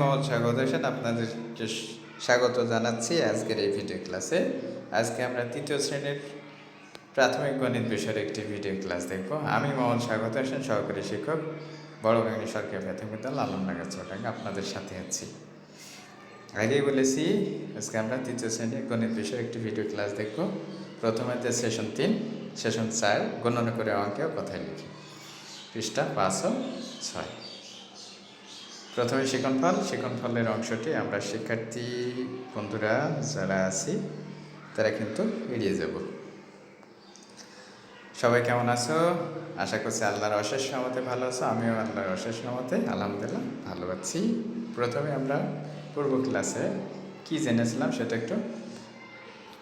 মোহাম্মদ স্বাগত। হোসেন আপনাদেরকে স্বাগত জানাচ্ছি আজকের এই ভিডিও ক্লাসে আজকে আমরা তৃতীয় শ্রেণির প্রাথমিক গণিত বিষয়ের একটি ভিডিও ক্লাস দেখব। আমি মোহাম্মদ স্বাগত হোসেন সহকারী শিক্ষক, বড় বাঙালি সরকারি প্রাথমিক বিদ্যালয় আলমনগর চট্টগ্রাম আপনাদের সাথে আছি। আগেই বলেছি, আজকে আমরা তৃতীয় শ্রেণির গণিত বিষয়ের একটি ভিডিও ক্লাস দেখব। প্রথমে যে সেশন তিন সেশন চার, গণনা করে ও কথায় লিখি। পৃষ্ঠা পাঁচ ও ছয়। প্রথমে শিক্ষণফল শিক্ষণফলের অংশটি আমরা শিক্ষার্থী বন্ধুরা যারা আছি, তারা কিন্তু এড়িয়ে যাব। সবাই কেমন আছো? আশা করছি আল্লাহর অশেষ নামতে ভালো আছো, আমিও আল্লাহর অশেষ নামতে আলহামদুলিল্লাহ, ভালো আছি। প্রথমে আমরা পূর্ব ক্লাসে কি জেনেছিলাম সেটা একটু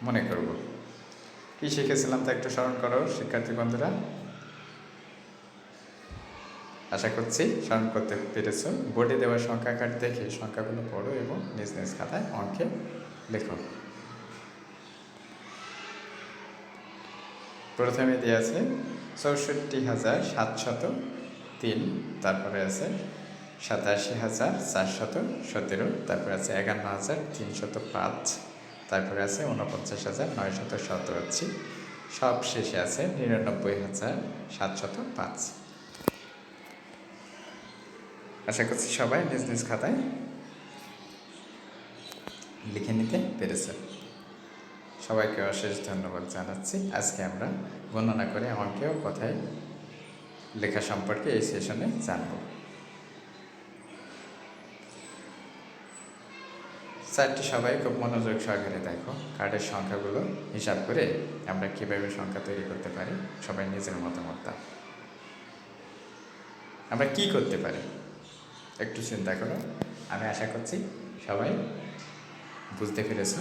মনে করব। কি শিখেছিলাম তা একটু স্মরণ করো, শিক্ষার্থী বন্ধুরা। আশা করছি স্মরণ করতে পেরেছ। বোর্ডে দেওয়া সংখ্যা কার্ড দেখে সংখ্যাগুলো পড়ো এবং নিজ নিজ খাতায় অঙ্কে লেখো। প্রথমে দেওয়া আছে চৌষট্টি হাজার সাতশত তিন, তারপরে আছে সাতাশি হাজার চারশত সতেরো, তারপরে আছে একান্ন হাজার তিনশত পাঁচ, তারপরে আছে উনপঞ্চাশ হাজার নয়শত সতেরো। সব শেষে আছে নিরানব্বই হাজার সাতশত পাঁচ। আশা করছি সবাই নিজ নিজ খাতায় লিখে নিতে পেরেছে। সবাইকে অশেষ ধন্যবাদ জানাচ্ছি। আজকে আমরা গণনা করে অঙ্কেও কথায় লেখা সম্পর্কে এই সেশনে জানব। চারটি সবাই খুব মনোযোগ সহকারে দেখো, কার্ডের সংখ্যাগুলো হিসাব করে আমরা কীভাবে সংখ্যা তৈরি করতে পারি, সবাই নিজের মতামত দাও আমরা কি করতে পারি? একটু চিন্তা করো। আমি আশা করছি সবাই বুঝতে পেরেছ।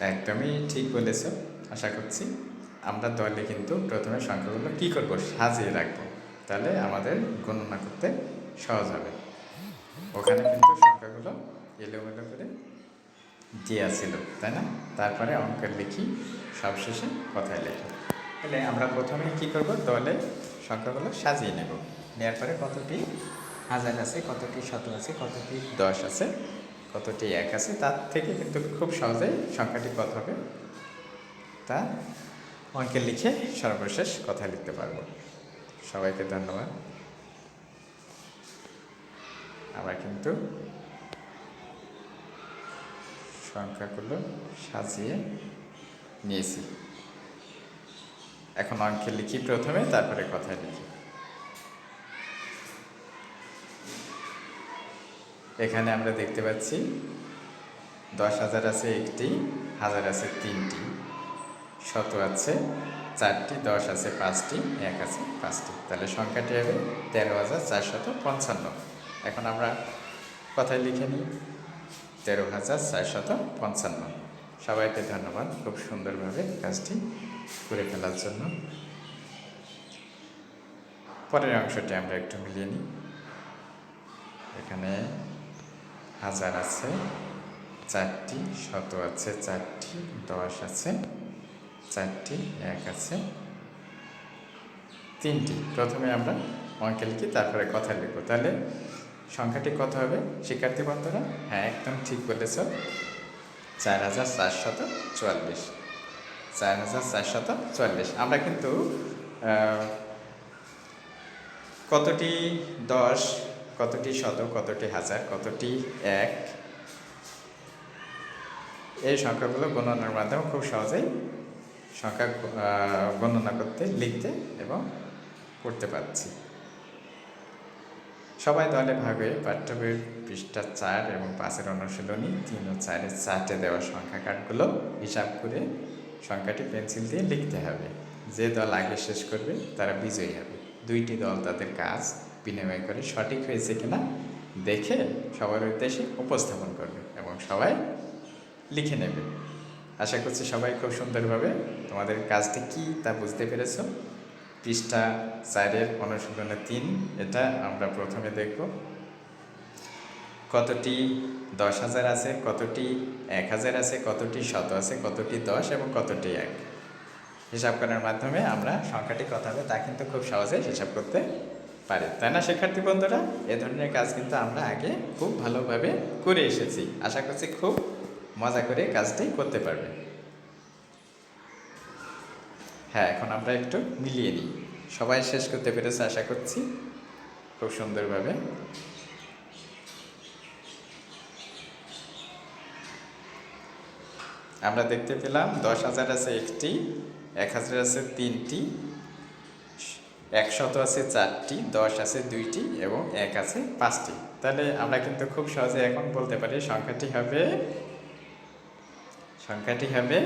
একদমই ঠিক বলেছ, আশা করছি আমরা দলে কিন্তু প্রথমে সংখ্যাগুলো কি করব? সাজিয়ে রাখব। তাহলে আমাদের গণনা করতে সহজ হবে। ওখানে কিন্তু সংখ্যাগুলো এলোমেলো করে দেওয়া ছিল, তাই না? তারপরে অঙ্কের লিখি সবশেষে কথায় লেখি। তাহলে আমরা প্রথমে কি করব? দলে সংখ্যাগুলো সাজিয়ে নেব। নেওয়ার পরে কতটি হাজার আছে, কতটি শত আছে, কতটি দশ আছে, কতটি এক আছে, তার থেকে কিন্তু খুব সহজেই সংখ্যাটি কত হবে? তা অঙ্কে লিখে সর্বশেষ কথা লিখতে পারব। সবাইকে ধন্যবাদ। আমরা কিন্তু সংখ্যাগুলো সাজিয়ে নিয়েছি। এখন অঙ্কে লিখি প্রথমে, তারপরে কথায় লিখি। এখানে আমরা দেখতে পাচ্ছি, দশ হাজার আছে একটি, হাজার আছে তিনটি, শত আছে চারটি, দশ আছে পাঁচটি, এক আছে পাঁচটি। তাহলে সংখ্যাটি হবে তেরো হাজার চারশত পঞ্চান্ন। এখন আমরা কথায় লিখে নিই, তেরো হাজার চারশত পঞ্চান্ন। সবাইকে ধন্যবাদ, খুব সুন্দরভাবে কাজটি করে ফেলার জন্য। পরের অংশটি আমরা একটু মিলিয়ে নিই। এখানে হাজার আছে, চারটি, শত আছে, চারটি, দশ আছে, চারটি, এক আছে, তিনটি। প্রথমে আমরা অঙ্কে লিখি তারপরে কথা লিখব। তাহলে সংখ্যাটি কত হবে? শিক্ষার্থী বন্ধুরা? হ্যাঁ একদম ঠিক বলেছ। চার হাজার চারশত চুয়াল্লিশ। চার হাজার চারশত চুয়াল্লিশ। আমরা কিন্তু কতটি দশ, কতটি শত, কতটি হাজার, কতটি এক? এই সংখ্যাগুলো গণনার মাধ্যমে খুব সহজেই সংখ্যা গণনা করতে, লিখতে এবং করতে পারছি। সবাই দলে ভাগ হয়ে পাঠ্য পৃষ্ঠা চার এবং পাঁচের অনুশীলনী তিন ও চারের চারটে দেওয়া সংখ্যা কার্ডগুলো হিসাব করে সংখ্যাটি পেন্সিল দিয়ে লিখতে হবে। যে দল আগে শেষ করবে, তারা বিজয়ী হবে। দুইটি দল তাদের কাজ বিনিময় করে সঠিক হয়েছে কিনা দেখে সবার উদ্দেশ্যে উপস্থাপন করবে এবং সবাই লিখে নেবে। আশা করছি সবাই খুব সুন্দরভাবে তোমাদের কাজটি কি তা বুঝতে পেরেছ। পৃষ্ঠা চারের অনুশীলনে তিন, এটা আমরা প্রথমে দেখব। কতটি দশ হাজার আছে, কতটি এক হাজার আছে, কতটি শত আছে, কতটি দশ এবং কতটি এক? হিসাব করার মাধ্যমে আমরা সংখ্যাটি কত হবে তা কিন্তু খুব সহজে হিসাব করতে পারে। তাই না, শিক্ষার্থী বন্ধুরা? এ ধরনের কাজ কিন্তু আমরা আগে খুব ভালোভাবে করে এসেছি। আশা করছি খুব মজা করে কাজটি করতে পারবে। হ্যাঁ এখন আমরা একটু মিলিয়ে নিই। সবাই শেষ করতে পেরেছে, আশা করছি। খুব সুন্দরভাবে আমরা দেখতে পেলাম দশ হাজার আছে একটি, এক হাজার আছে তিনটি, একশত আছে চারটি, দশ আছে দুইটি এবং এক আছে পাঁচটি। তাহলে আমরা কিন্তু খুব সহজে এখন বলতে পারি সংখ্যাটি হবে সংখ্যাটি হবে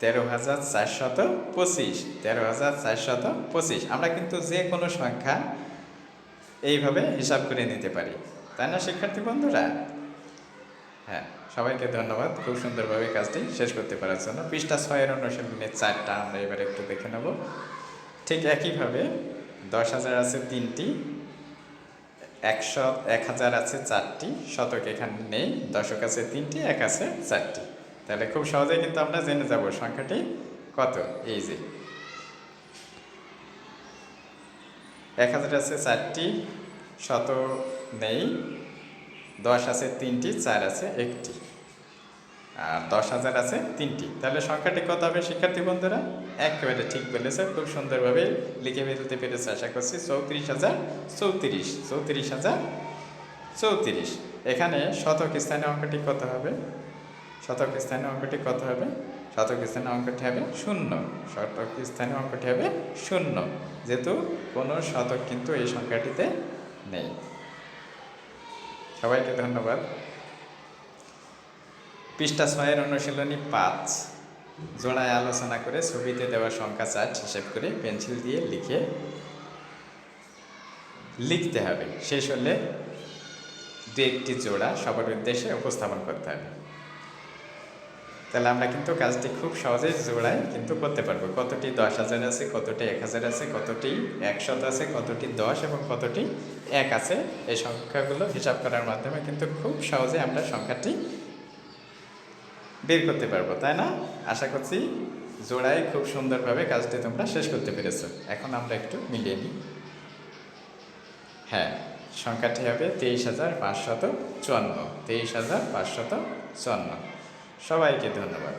তেরো হাজার চারশত পঁচিশ, তেরো হাজার চারশত পঁচিশ। আমরা কিন্তু যে কোনো সংখ্যা এইভাবে হিসাব করে নিতে পারি। তাই না, শিক্ষার্থী বন্ধুরা? হ্যাঁ সবাইকে ধন্যবাদ। খুব সুন্দরভাবে কাজটি শেষ করতে পারার জন্য। পৃষ্ঠা ছয়ের অনুশীলনের চারটা আমরা এবার একটু দেখে নেব। ঠিক একইভাবে দশ হাজার আছে তিনটি, একশো, এক হাজার আছে চারটি, শতক এখানে নেই, দশক আছে তিনটি, এক আছে চারটি। তাহলে খুব সহজেই কিন্তু আমরা জেনে যাব সংখ্যাটি কত। এই যে এক হাজার আছে চারটি শত নেই দশ আছে তিনটি, চার আছে একটি। আর দশ হাজার আছে তিনটি। তাহলে সংখ্যাটি কত হবে শিক্ষার্থী বন্ধুরা? একেবারে ঠিক বলেছে, খুব সুন্দরভাবে লিখে ফেলতে পেরেছে, আশা করছি চৌত্রিশ হাজার চৌত্রিশ চৌত্রিশ হাজার চৌত্রিশ। এখানে শতক স্থানীয় অঙ্কটি কত হবে? শতক স্থানীয় অঙ্কটি কত হবে? শতক স্থানীয় অঙ্কটি হবে শূন্য। শতক স্থানীয় অঙ্কটি হবে শূন্য। যেহেতু কোনো শতক কিন্তু এই সংখ্যাটিতে নেই। সবাইকে ধন্যবাদ। পৃষ্ঠা ছয়ের অনুশীলনী পাঁচ, জোড়ায় আলোচনা করে ছবিতে দেওয়া সংখ্যা চার্ট হিসেব করে পেন্সিল দিয়ে লিখে লিখতে হবে। শেষ হলে দু একটি জোড়া সবার উদ্দেশ্যে উপস্থাপন করতে হবে। তাহলে আমরা কিন্তু কাজটি খুব সহজেই জোড়ায় কিন্তু করতে পারব। কতটি দশ হাজার আছে, কতটি এক হাজার আছে, কতটি একশত আছে, কতটি দশ এবং কতটি এক আছে। এই সংখ্যাগুলো হিসাব করার মাধ্যমে কিন্তু খুব সহজে আমরা সংখ্যাটি বের করতে পারব, তাই না? আশা করছি জোড়ায় খুব সুন্দরভাবে কাজটি তোমরা শেষ করতে পেরেছ। এখন আমরা একটু মিলিয়ে নিই। হ্যাঁ সংখ্যাটি হবে তেইশ হাজার পাঁচশত চুয়ান্ন। তেইশ হাজার পাঁচশত চুয়ান্ন। সবাইকে ধন্যবাদ।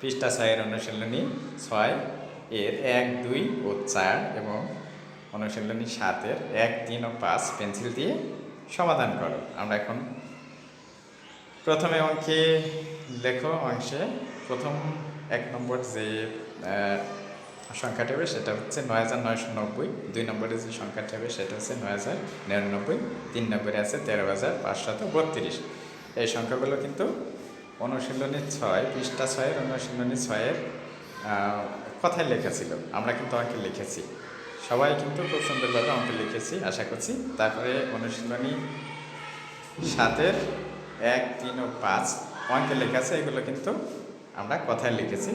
পৃষ্ঠা ছয়ের অনুশীলনী ছয় এর এক, দুই ও চার এবং অনুশীলনী সাতের এক, তিন ও পাঁচ পেন্সিল দিয়ে সমাধান করো। আমরা এখন প্রথমে অঙ্কে লেখো অংশে। প্রথম এক নম্বর যে সংখ্যাটি হবে সেটা হচ্ছে নয় হাজার নয়শো নব্বই। দুই নম্বরে যে সংখ্যাটি হবে সেটা হচ্ছে নয় হাজার নিরানব্বই। তিন নম্বরে আছে তেরো হাজার পাঁচশত বত্রিশ। এই সংখ্যাগুলো কিন্তু অনুশীলনী ছয়, পৃষ্ঠা ছয়ের অনুশীলনী ছয়ের কথায় লেখা ছিল আমরা কিন্তু অঙ্কে লিখেছি। সবাই কিন্তু খুব সুন্দরভাবে অঙ্কে লিখেছি, আশা করছি। তারপরে অনুশীলনী সাতের এক, তিন ও পাঁচ অঙ্কে লেখা আছে এগুলো কিন্তু আমরা কথায় লিখেছি।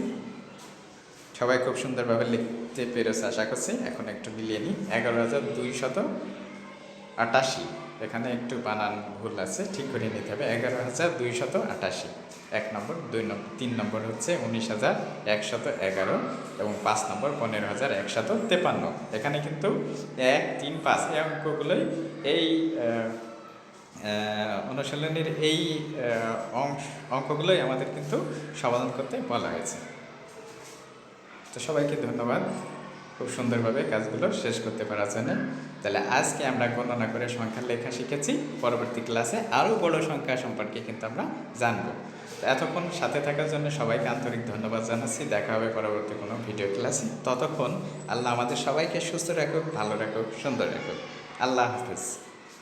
সবাই খুব সুন্দরভাবে লিখতে পেরেছে, আশা করছি। এখন একটু মিলিয়ে নিই। এগারো হাজার দুইশত আটাশি। এখানে একটু বানান ভুল আছে, ঠিক করে নিতে হবে। এগারো হাজার দুইশত আটাশি। এক নম্বর, দুই নম্বর তিন নম্বর হচ্ছে উনিশ হাজার একশত এগারো এবং পাঁচ নম্বর, পনেরো হাজার একশত তেপান্ন। এখানে কিন্তু এক, তিন, পাঁচ এই অঙ্কগুলোই এই অনুশীলনীর এই অংশ, অঙ্কগুলোই আমাদের কিন্তু সমাধান করতে বলা হয়েছে। তো সবাইকে ধন্যবাদ। খুব সুন্দরভাবে কাজগুলো শেষ করতে পারার জন্য তাহলে আজকে আমরা গণনা করে সংখ্যা লেখা শিখেছি। পরবর্তী ক্লাসে আরও বড় সংখ্যা সম্পর্কে কিন্তু আমরা জানব। এতক্ষণ সাথে থাকার জন্য সবাইকে আন্তরিক ধন্যবাদ জানাচ্ছি। দেখা হবে পরবর্তী কোনো ভিডিও ক্লাসে। ততক্ষণ আল্লাহ আমাদের সবাইকে সুস্থ রাখুক, ভালো রাখুক, সুন্দর রাখুক। আল্লাহ হাফিজ।